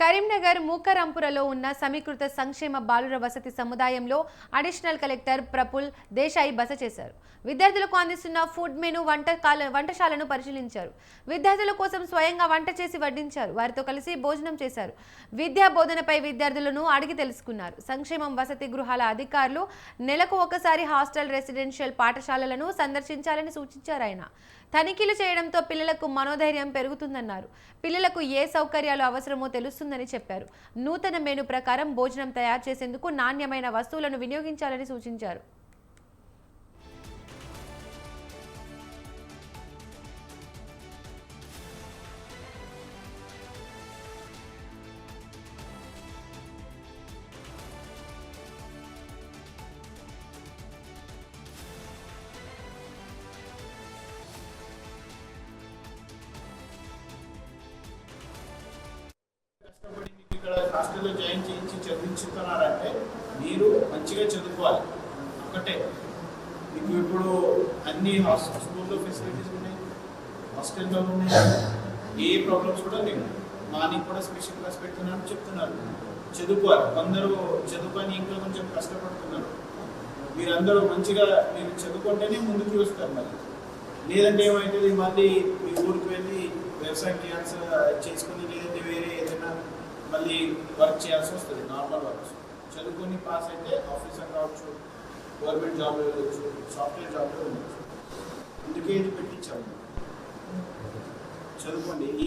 కరీంనగర్ మూకరంపురలో ఉన్న సమీకృత సంక్షేమ బాలుర వసతి సముదాయంలో అడిషనల్ కలెక్టర్ ప్రపుల్ దేశాయి బస చేశారు. విద్యార్థులకు అందిస్తున్న ఫుడ్ మెను వంట వంటశాలను పరిశీలించారు. విద్యార్థుల కోసం స్వయంగా వంట చేసి వడ్డించారు. వారితో కలిసి భోజనం చేశారు. విద్యా బోధనపై విద్యార్థులను అడిగి తెలుసుకున్నారు. సంక్షేమం వసతి గృహాల అధికారులు నెలకు ఒకసారి హాస్టల్ రెసిడెన్షియల్ పాఠశాలలను సందర్శించాలని సూచించారు ఆయన. తనిఖీలు చేయడంతో పిల్లలకు మనోధైర్యం పెరుగుతుందన్నారు. పిల్లలకు ఏ సౌకర్యాలు అవసరమో తెలుస్తుందని చెప్పారు. నూతన మెను ప్రకారం భోజనం తయారు చేసేందుకు నాణ్యమైన వస్తువులను వినియోగించాలని సూచించారు. హాస్టల్లో జాయిన్ చేయించి చదివించుతున్నారంటే మీరు మంచిగా చదువుకోవాలి. ఒకటే మీకు ఇప్పుడు అన్ని హాస్టల్ స్కూల్లో ఫెసిలిటీస్ ఉన్నాయి హాస్టల్లో ఉన్నాయి ఏ ప్రాబ్లమ్స్ కూడా లేవు. మార్నింగ్ కూడా స్పెషల్ క్లాస్ పెడుతున్నాను చెప్తున్నారు. చదువుకోవాలి. కొందరు చదువుకొని ఇంకా కొంచెం కష్టపడుతున్నారు. మీరందరూ మంచిగా మీరు చదువుకుంటేనే ముందుకు వస్తారు మళ్ళీ లేదంటే ఏమవుతుంది మళ్ళీ మీ ఊరికి వెళ్ళి వ్యవసాయం చేయాల్సి చేసుకుని లేదంటే వేరే ఏదైనా మళ్ళీ వర్క్ చేయాల్సి వస్తుంది నార్మల్ వర్క్స్ చదువుకొని పాస్ అయితే ఆఫీసర్ కావచ్చు గవర్నమెంట్ జాబ్లో వెళ్ళొచ్చు సాఫ్ట్వేర్ జాబ్లో వెళ్ళచ్చు. అందుకే ఇది పెట్టించాము. చదువుకోండి. ఈ